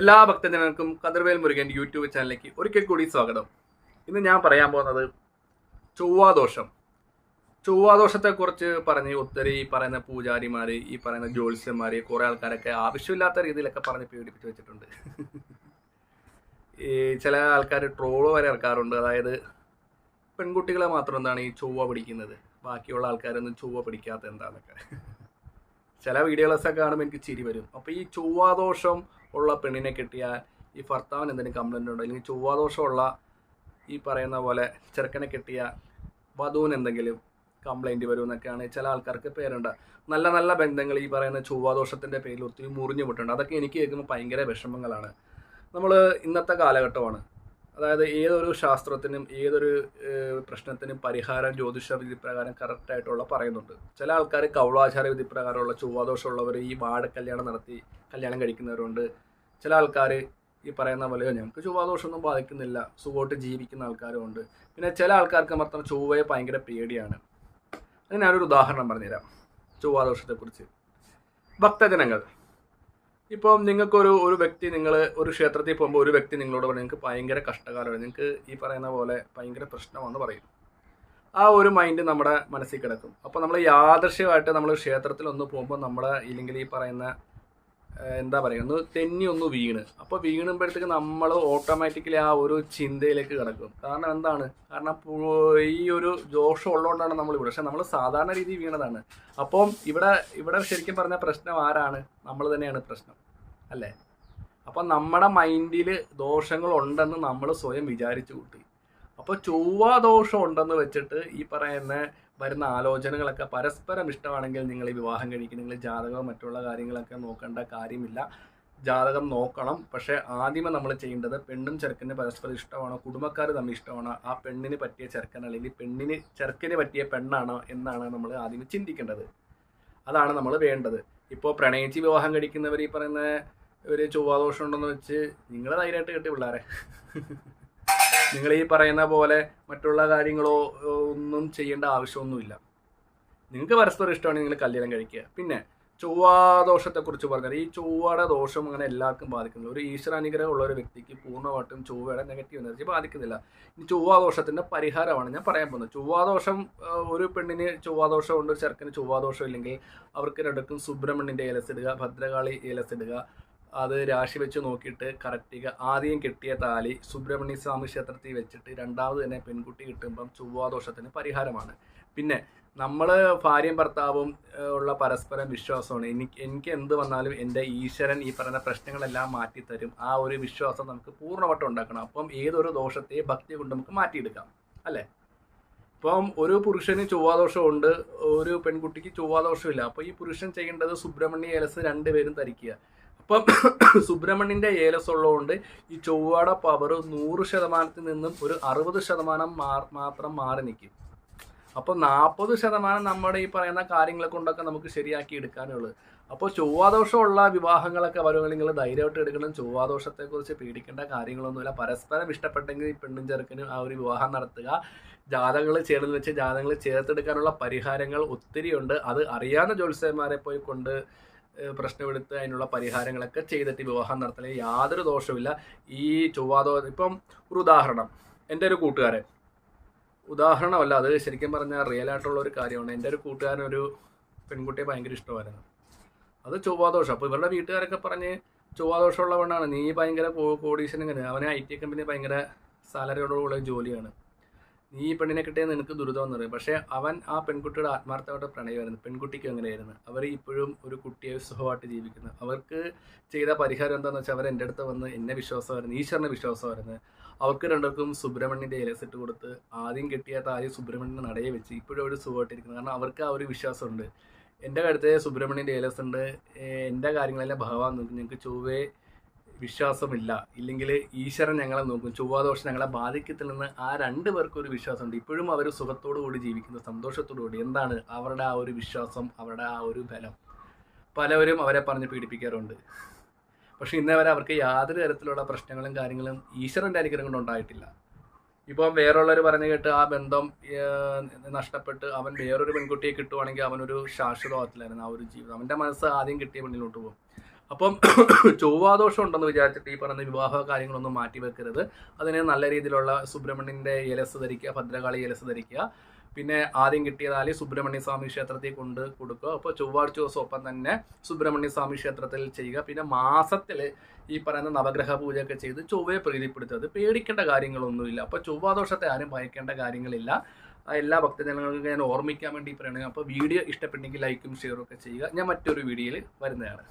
എല്ലാ ഭക്തജനങ്ങൾക്കും കതിർവേൽ മുരുകൻ യൂട്യൂബ് ചാനലിലേക്ക് ഒരിക്കൽ കൂടി സ്വാഗതം. ഇന്ന് ഞാൻ പറയാൻ പോകുന്നത് ചൊവ്വാദോഷം. ചൊവ്വാദോഷത്തെക്കുറിച്ച് പറഞ്ഞ് ഒത്തിരി ഈ പറയുന്ന പൂജാരിമാർ ഈ പറയുന്ന ജ്യോത്സ്യന്മാർ കുറേ ആൾക്കാരൊക്കെ ആവശ്യമില്ലാത്ത രീതിയിലൊക്കെ പറഞ്ഞ് പീഡിപ്പിച്ച് വെച്ചിട്ടുണ്ട്. ഈ ചില ആൾക്കാർ ട്രോൾ വരെ ഇറക്കാറുണ്ട്. അതായത് പെൺകുട്ടികളെ മാത്രം എന്താണ് ഈ ചൊവ്വ പിടിക്കുന്നത്? ബാക്കിയുള്ള ആൾക്കാരൊന്നും ചൊവ്വ പിടിക്കാത്ത എന്താന്നൊക്കെ. ചില വീഡിയോസൊക്കെ കാണുമ്പോൾ എനിക്ക് ചിരി വരും. അപ്പോൾ ഈ ചൊവ്വാദോഷം ഉള്ള പെണ്ണിനെ കിട്ടിയാൽ ഈ ഭർത്താവിന് എന്തെങ്കിലും കംപ്ലൈന്റ് ഉണ്ടോ? അല്ലെങ്കിൽ ചൊവ്വാദോഷമുള്ള ഈ പറയുന്ന പോലെ ചെറുക്കനെ കിട്ടിയ വധുവിന് എന്തെങ്കിലും കംപ്ലൈന്റ് വരുമെന്നൊക്കെയാണ് ചില ആൾക്കാർക്ക് പേരുണ്ട്. നല്ല നല്ല ബന്ധങ്ങൾ ഈ പറയുന്ന ചൊവ്വാദോഷത്തിന്റെ പേരിൽ ഒത്തിരി മുറിഞ്ഞു വിട്ടുണ്ട് അതൊക്കെ എനിക്ക് കേൾക്കുമ്പോൾ ഭയങ്കര വിഷമങ്ങളാണ്. നമ്മൾ ഇന്നത്തെ കാലഘട്ടമാണ്. അതായത് ഏതൊരു ശാസ്ത്രത്തിനും ഏതൊരു പ്രശ്നത്തിനും പരിഹാരം ജ്യോതിഷ വിധി പ്രകാരം കറക്റ്റായിട്ടുള്ള പറയുന്നുണ്ട്. ചില ആൾക്കാർ കൗളാചാര വിധി പ്രകാരമുള്ള ചൊവ്വാദോഷമുള്ളവർ ഈ വാഴക്കല്യാണം നടത്തി കല്യാണം കഴിക്കുന്നവരുണ്ട്. ചില ആൾക്കാർ ഈ പറയുന്ന പോലെ ഞങ്ങൾക്ക് ചൊവ്വാദോഷമൊന്നും ബാധിക്കുന്നില്ല സുഖമായിട്ട് ജീവിക്കുന്ന ആൾക്കാരും ഉണ്ട്. പിന്നെ ചില ആൾക്കാർക്ക് മാത്രം ചൊവ്വയെ ഭയങ്കര പേടിയാണ്. അത് ഞാനൊരു ഉദാഹരണം പറഞ്ഞുതരാം ചൊവ്വാദോഷത്തെക്കുറിച്ച്. ഭക്തജനങ്ങൾ. ഇപ്പോൾ നിങ്ങൾക്കൊരു ഒരു വ്യക്തി നിങ്ങൾ ഒരു ക്ഷേത്രത്തിൽ പോകുമ്പോൾ ഒരു വ്യക്തി നിങ്ങളോട് പറയും നിങ്ങൾക്ക് ഭയങ്കര കഷ്ടകാലമാണ് നിങ്ങൾക്ക് ഈ പറയുന്ന പോലെ ഭയങ്കര പ്രശ്നമാണെന്ന് പറയും. ആ ഒരു മൈൻഡ് നമ്മുടെ മനസ്സിൽ കിടക്കും. അപ്പോൾ നമ്മൾ യാദൃശ്യമായിട്ട് നമ്മൾ ക്ഷേത്രത്തിൽ ഒന്ന് പോകുമ്പോൾ നമ്മൾ ഇല്ലെങ്കിൽ ഈ പറയുന്ന എന്താ പറയുക ഒന്ന് തെന്നി ഒന്ന് വീണ്. അപ്പോൾ വീണുമ്പോഴത്തേക്ക് നമ്മൾ ഓട്ടോമാറ്റിക്കലി ആ ഒരു ചിന്തയിലേക്ക് കിടക്കും. കാരണം എന്താണ്? കാരണം ഈ ഒരു ദോഷം ഉള്ളതുകൊണ്ടാണ് നമ്മൾ ഇവിടെ പക്ഷെ നമ്മൾ സാധാരണ രീതിയിൽ വീണതാണ്. അപ്പം ഇവിടെ ഇവിടെ ശരിക്കും പറഞ്ഞ പ്രശ്നം ആരാണ്? നമ്മൾ തന്നെയാണ് പ്രശ്നം. അല്ലേ? അപ്പം നമ്മുടെ മൈൻഡിൽ ദോഷങ്ങളുണ്ടെന്ന് നമ്മൾ സ്വയം വിചാരിച്ചു കൂട്ടി. അപ്പോൾ ചൊവ്വാദോഷം ഉണ്ടെന്ന് വെച്ചിട്ട് ഈ പറയുന്ന വരുന്ന ആലോചനകളൊക്കെ പരസ്പരം ഇഷ്ടമാണെങ്കിൽ നിങ്ങൾ ഈ വിവാഹം കഴിക്കും. നിങ്ങൾ ജാതകവും മറ്റുള്ള കാര്യങ്ങളൊക്കെ നോക്കേണ്ട കാര്യമില്ല. ജാതകം നോക്കണം. പക്ഷേ ആദ്യമേ നമ്മൾ ചെയ്യേണ്ടത് പെണ്ണും ചെറുക്കന് പരസ്പരം ഇഷ്ടമാണോ കുടുംബക്കാർ തമ്മിൽ ഇഷ്ടമാണോ ആ പെണ്ണിന് പറ്റിയ ചെറുക്കൻ അല്ലെങ്കിൽ പെണ്ണിന് ചെറുക്കന് പറ്റിയ പെണ്ണാണോ എന്നാണ് നമ്മൾ ആദ്യം ചിന്തിക്കേണ്ടത്. അതാണ് നമ്മൾ വേണ്ടത്. ഇപ്പോൾ പ്രണയിച്ച് വിവാഹം കഴിക്കുന്നവർ ഈ പറയുന്ന ഒരു ചൊവ്വാദോഷം ഉണ്ടെന്ന് വെച്ച് നിങ്ങൾ ധൈര്യമായിട്ട് കെട്ടി പിള്ളേരെ. നിങ്ങൾ ഈ പറയുന്ന പോലെ മറ്റുള്ള കാര്യങ്ങളോ ഒന്നും ചെയ്യേണ്ട ആവശ്യമൊന്നുമില്ല. നിങ്ങൾക്ക് പരസ്പരം ഇഷ്ടമാണെങ്കിൽ നിങ്ങൾ കല്യാണം കഴിക്കുക. പിന്നെ ചൊവ്വാദോഷത്തെക്കുറിച്ച് പറഞ്ഞാൽ ഈ ചൊവ്വയുടെ ദോഷം അങ്ങനെ എല്ലാവർക്കും ബാധിക്കുന്നില്ല. ഒരു ഈശ്വരാനുഗ്രഹം ഉള്ള ഒരു വ്യക്തിക്ക് പൂർണമായിട്ടും ചൊവ്വയുടെ നെഗറ്റീവ് എനർജി ബാധിക്കുന്നില്ല. ഈ ചൊവ്വാദോഷത്തിന്റെ പരിഹാരമാണ് ഞാൻ പറയാൻ പോകുന്നത്. ചൊവ്വാദോഷം ദോഷം ഒരു പെണ്ണിന് ചൊവ്വാദോഷം ഉണ്ട് ഒരു ചെറുക്കന് ചൊവ്വാദോഷം ഇല്ലെങ്കിൽ അവർക്ക് രണ്ടും സുബ്രഹ്മണ്യന്റെ ഇലസിടുക ഭദ്രകാളി ഏലസ് ഇടുക അത് രാശി വെച്ച് നോക്കിയിട്ട് കറക്റ്റ് ആദ്യം കിട്ടിയ താലി സുബ്രഹ്മണ്യ സ്വാമി ക്ഷേത്രത്തിൽ വെച്ചിട്ട് രണ്ടാമത് തന്നെ പെൺകുട്ടി കിട്ടുമ്പം ചൊവ്വാദോഷത്തിന് പരിഹാരമാണ്. പിന്നെ നമ്മൾ ഭാര്യയും ഭർത്താവും ഉള്ള പരസ്പരം വിശ്വാസമാണ്. എനിക്ക് എനിക്ക് എന്ത് വന്നാലും എന്റെ ഈശ്വരൻ ഈ പറയുന്ന പ്രശ്നങ്ങളെല്ലാം മാറ്റിത്തരും. ആ ഒരു വിശ്വാസം നമുക്ക് പൂർണമായിട്ടും ഉണ്ടാക്കണം. അപ്പം ഏതൊരു ദോഷത്തെ ഭക്തി കൊണ്ട് നമുക്ക് മാറ്റിയെടുക്കാം. അല്ലേ? ഇപ്പം ഒരു പുരുഷന് ചൊവ്വാദോഷമുണ്ട് ഒരു പെൺകുട്ടിക്ക് ചൊവ്വാദോഷമില്ല. അപ്പോൾ ഈ പുരുഷൻ ചെയ്യേണ്ടത് സുബ്രഹ്മണ്യ ഏലസ് രണ്ടുപേരും ധരിക്കുക. അപ്പം സുബ്രഹ്മണ്യന്റെ ഏലസ് ഉള്ളതുകൊണ്ട് ഈ ചൊവ്വാട പവർ നൂറ് ശതമാനത്തിൽ നിന്നും ഒരു അറുപത് ശതമാനം മാത്രം മാറി നിൽക്കും. അപ്പോൾ നാൽപ്പത് ശതമാനം നമ്മുടെ ഈ പറയുന്ന കാര്യങ്ങളെ കൊണ്ടൊക്കെ നമുക്ക് ശരിയാക്കി എടുക്കാനുള്ളത്. അപ്പോൾ ചൊവ്വാദോഷമുള്ള വിവാഹങ്ങളൊക്കെ വരുമെങ്കിൽ നിങ്ങൾ ധൈര്യമായിട്ട് എടുക്കണം. ചൊവ്വാദോഷത്തെക്കുറിച്ച് പേടിക്കേണ്ട കാര്യങ്ങളൊന്നുമില്ല. പരസ്പരം ഇഷ്ടപ്പെട്ടെങ്കിൽ പെണ്ണും ചെറുക്കനും ആ ഒരു വിവാഹം നടത്തുക. ജാതകങ്ങൾ ചേർന്ന് വെച്ച് ജാതകങ്ങൾ ചേർത്തെടുക്കാനുള്ള പരിഹാരങ്ങൾ ഒത്തിരിയുണ്ട്. അത് അറിയാവുന്ന ജ്യോത്സ്യന്മാരെ പോയി കൊണ്ട് പ്രശ്നമെടുത്ത് അതിനുള്ള പരിഹാരങ്ങളൊക്കെ ചെയ്തിട്ട് വിവാഹം നടത്തണേ യാതൊരു ദോഷവുമില്ല. ഈ ചൊവ്വാദോ ഇപ്പം ഒരു ഉദാഹരണം. എന്റെ ഒരു കൂട്ടുകാരൻ. ഉദാഹരണമല്ല അത് ശരിക്കും പറഞ്ഞാൽ റിയൽ ആയിട്ടുള്ള ഒരു കാര്യമാണ്. എന്റെ ഒരു കൂട്ടുകാരൻ ഒരു പെൺകുട്ടിയെ ഭയങ്കര ഇഷ്ടമായിരുന്നു. അത് ചൊവ്വാദോഷം. അപ്പോൾ ഇവരുടെ വീട്ടുകാരൊക്കെ പറഞ്ഞ് ചൊവ്വാദോഷമുള്ള പെണ്ണാണ് നീ ഭയങ്കര കോഡീഷൻ ഇങ്ങനെ അവന് ഐ ടി കമ്പനി ഭയങ്കര സാലറിയോടുള്ള ജോലിയാണ്. നീ ഈ പെണ്ണിനെ കിട്ടിയത് നിനക്ക് ദുരിതം പറയും. പക്ഷേ അവൻ ആ പെൺകുട്ടിയുടെ ആത്മാർത്ഥമായിട്ട് പ്രണയമായിരുന്നു. പെൺകുട്ടിക്കും അങ്ങനെയായിരുന്നു. അവർ ഇപ്പോഴും ഒരു കുട്ടിയെ സുഖമായിട്ട് ജീവിക്കുന്നു. അവർക്ക് ചെയ്ത പരിഹാരം എന്താണെന്ന് വെച്ചാൽ അവർ എന്റെ അടുത്ത് വന്ന് എന്നെ വിശ്വാസമായിരുന്നു ഈശ്വരനെ വിശ്വാസമായിരുന്നു. അവർക്ക് രണ്ടുപേർക്കും സുബ്രഹ്മണ്യന്റെ ഇലസിട്ട് കൊടുത്ത് ആദ്യം കിട്ടിയ ആദ്യം സുബ്രഹ്മണ്യന്റെ നടയെ വെച്ച് ഇപ്പോഴും അവർ സുഖമായിട്ടിരിക്കുന്നു. കാരണം അവർക്ക് ആ ഒരു വിശ്വാസമുണ്ട്. എന്റെ കഴുത്തെ സുബ്രഹ്മണ്യന്റെ ഏലസ് ഉണ്ട്. എന്റെ കാര്യങ്ങളെല്ലാം ഭഗവാൻ നോക്കും. ഞങ്ങൾക്ക് ചൊവ്വേ വിശ്വാസമില്ല. ഇല്ലെങ്കിൽ ഈശ്വരൻ ഞങ്ങളെ നോക്കും. ചൊവ്വാദോഷം ഞങ്ങളെ ബാധിക്കത്തില്ലെന്ന് ആ രണ്ട് പേർക്കും ഒരു വിശ്വാസമുണ്ട്. ഇപ്പോഴും അവർ സുഖത്തോടു കൂടി ജീവിക്കുന്നു സന്തോഷത്തോടു കൂടി. എന്താണ് അവരുടെ ആ ഒരു വിശ്വാസം അവരുടെ ആ ഒരു ബലം? പലവരും അവരെ പറഞ്ഞ് പീഡിപ്പിക്കാറുണ്ട്. പക്ഷേ ഇന്നേ വരെ അവർക്ക് യാതൊരു തരത്തിലുള്ള പ്രശ്നങ്ങളും കാര്യങ്ങളും ഈശ്വരന്റെ അനുഗ്രഹം കൊണ്ട് ഉണ്ടായിട്ടില്ല. ഇപ്പം വേറെയുള്ളവർ പറഞ്ഞു കേട്ട് ആ ബന്ധം നഷ്ടപ്പെട്ട് അവൻ വേറൊരു പെൺകുട്ടിയെ കിട്ടുവാണെങ്കിൽ അവനൊരു ശാശ്വതമാകത്തില്ലായിരുന്നു ആ ഒരു ജീവിതം. അവന്റെ മനസ്സ് ആദ്യം കിട്ടിയ പെണ്ണിലോട്ട് പോകും. അപ്പം ചൊവ്വാദോഷം ഉണ്ടെന്ന് വിചാരിച്ചിട്ട് ഈ പറയുന്ന വിവാഹ കാര്യങ്ങളൊന്നും മാറ്റി വെക്കരുത്. അതിനെ നല്ല രീതിയിലുള്ള സുബ്രഹ്മണ്യന്റെ ഇലസ് ധരിക്കുക ഭദ്രകാളി ഇലസ് ധരിക്കുക. പിന്നെ ആദ്യം കിട്ടിയതാൽ സുബ്രഹ്മണ്യ സ്വാമി ക്ഷേത്രത്തിൽ കൊണ്ട് കൊടുക്കുക. അപ്പോൾ ചൊവ്വാഴ്ച ദിവസം ഒപ്പം തന്നെ സുബ്രഹ്മണ്യ സ്വാമി ക്ഷേത്രത്തിൽ ചെയ്യുക. പിന്നെ മാസത്തിൽ ഈ പറയുന്ന നവഗ്രഹ പൂജയൊക്കെ ചെയ്ത് ചൊവ്വയെ പ്രീതിപ്പെടുത്തുക. പേടിക്കേണ്ട കാര്യങ്ങളൊന്നുമില്ല. അപ്പോൾ ചൊവ്വാദോഷത്തെ ആരും ഭയക്കേണ്ട കാര്യങ്ങളില്ല. എല്ലാ ഭക്തജനങ്ങൾക്കും ഞാൻ ഓർമ്മിക്കാൻ വേണ്ടി പറയുന്നത് അപ്പോൾ വീഡിയോ ഇഷ്ടപ്പെട്ടെങ്കിൽ ലൈക്കും ഷെയറും ഒക്കെ ചെയ്യുക. ഞാൻ മറ്റൊരു വീഡിയോയിൽ വരുന്നതാണ്.